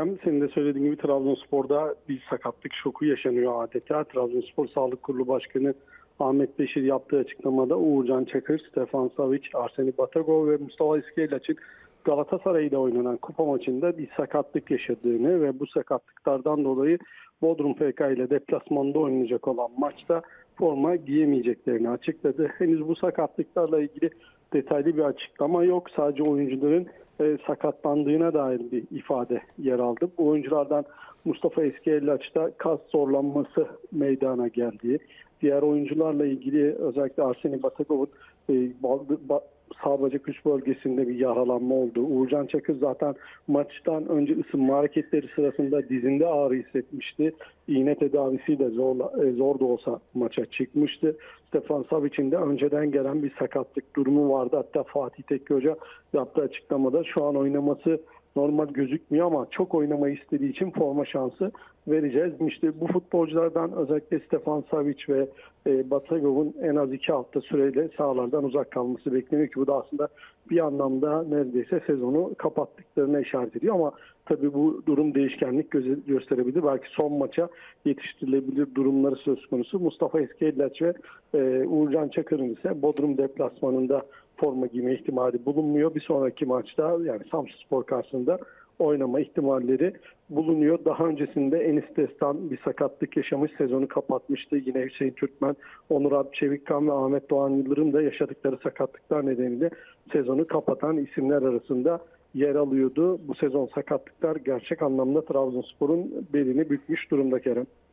Hem senin de söylediğin gibi Trabzonspor'da bir sakatlık şoku yaşanıyor adeta. Trabzonspor Sağlık Kurulu Başkanı Ahmet Beşir yaptığı açıklamada Uğurcan Çakır, Stefan Savic, Arseni Batagov ve Mustafa İskeleç'in Galatasaray'da oynanan kupa maçında bir sakatlık yaşadığını ve bu sakatlıklardan dolayı Bodrum FK ile deplasmanda oynayacak olan maçta forma giyemeyeceklerini açıkladı. Henüz bu sakatlıklarla ilgili detaylı bir açıklama yok. Sadece oyuncuların e, sakatlandığına dair bir ifade yer aldı. Bu oyunculardan Mustafa Eskellaç'ta kas zorlanması meydana geldiği, diğer oyuncularla ilgili özellikle Arseni Batagov'un e, sağ bacak üst bölgesinde bir yaralanma oldu. Uğurcan Çakır zaten maçtan önce ısınma hareketleri sırasında dizinde ağrı hissetmişti. İğne tedavisiyle zor, e, zor da olsa maça çıkmıştı. Stefan Savic'in de önceden gelen bir sakatlık durumu vardı. Hatta Fatih Tekke Hoca yaptığı açıklamada şu an oynaması normal gözükmüyor ama çok oynamayı istediği için forma şansı vereceğiz. İşte bu futbolculardan özellikle Stefan Savic ve e, Batagov'un en az iki hafta süreyle sahalardan uzak kalması bekleniyor ki bu da aslında bir anlamda neredeyse sezonu kapattıklarına işaret ediyor ama tabii bu durum değişkenlik gösterebilir. Belki son maça yetiştirilebilir durumları söz konusu. Mustafa Eskellaç ve e, Uğurcan Çakır'ın ise Bodrum deplasmanında forma giyme ihtimali bulunmuyor. Bir sonraki maçta yani Samsunspor karşısında oynama ihtimalleri bulunuyor. Daha öncesinde Enis Destan bir sakatlık yaşamış sezonu kapatmıştı. Yine Hüseyin Türkmen, Onur Alp Çevikkan ve Ahmet Doğan Yıldırım da yaşadıkları sakatlıklar nedeniyle sezonu kapatan isimler arasında yer alıyordu. Bu sezon sakatlıklar gerçek anlamda Trabzonspor'un belini bükmüş durumda Kerem.